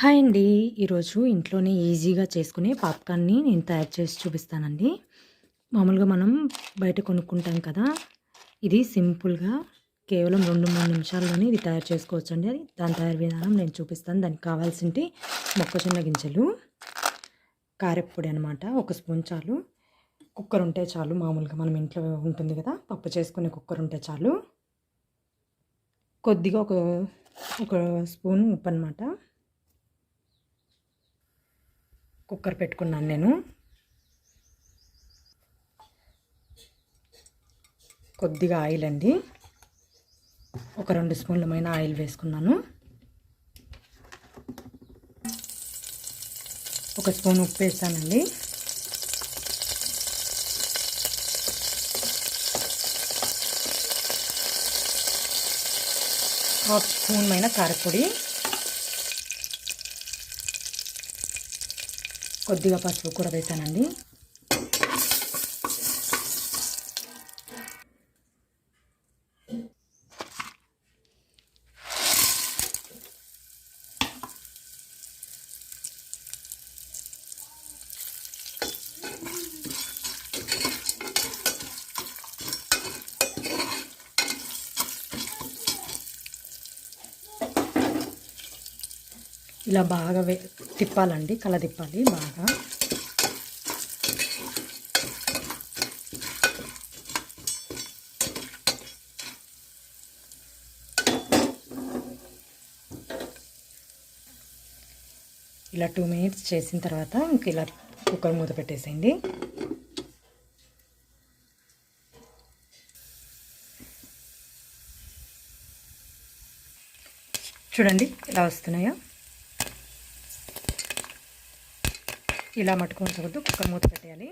Hi అండి. ఈరోజు ఇంట్లోనే ఈజీగా చేసుకునే పాప్కార్న్ని నేను తయారు చేసి చూపిస్తానండి. మామూలుగా మనం బయట కొనుక్కుంటాం కదా ఇది సింపుల్గా కేవలం రెండు మూడు నిమిషాల్లోనే ఇది తయారు చేసుకోవచ్చు అండి అది దాని తయారు విధానం నేను చూపిస్తాను. దానికి కావాల్సింటి మొక్కజొన్న గింజలు కారెప్పొడి అనమాట ఒక స్పూన్ చాలు. కుక్కర్ ఉంటే చాలు మామూలుగా మనం ఇంట్లో ఉంటుంది కదా పప్పు చేసుకునే కుక్కర్ ఉంటే చాలు. కొద్దిగా ఒక ఒక స్పూన్ ఉప్పు అనమాట కుక్కర్ పెట్టుకున్నాను నేను. కొద్దిగా ఆయిల్ అండి. ఒక రెండు స్పూన్లమైన ఆయిల్ వేసుకున్నాను. ఒక స్పూన్ ఉప్పు వేసానండి. హాఫ్ స్పూన్ పైన కారపొడి. కొద్దిగా పసుపు కూడా వేసానండి. ఇలా బాగా వే తిప్పాలండి కల తిప్పాలి బాగా. ఇలా టూ మినిట్స్ చేసిన తర్వాత ఇంక ఇలా కుక్కర్ మూత పెట్టేసేయండి. చూడండి ఇలా వస్తున్నాయో. ఇలా మట్టుకు ఉంచవద్దు కుక్కర్ మూత పెట్టేయాలి.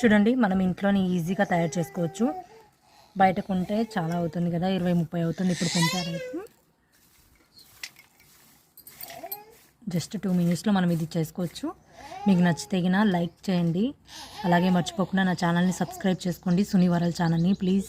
చూడండి మనం ఇంట్లోనే ఈజీగా తయారు చేసుకోవచ్చు. బయట కొంటే చాలా అవుతుంది కదా ఇరవై ముప్పై అవుతుంది ఇప్పుడు పెంచారు జస్ట్ టూ మినిట్స్లో మనం ఇది చేసుకోవచ్చు. మీకు నచ్చితే లైక్ చేయండి. అలాగే మర్చిపోకుండా నా ఛానల్ని సబ్స్క్రైబ్ చేసుకోండి. సునీవరల్ ఛానల్ని ప్లీజ్.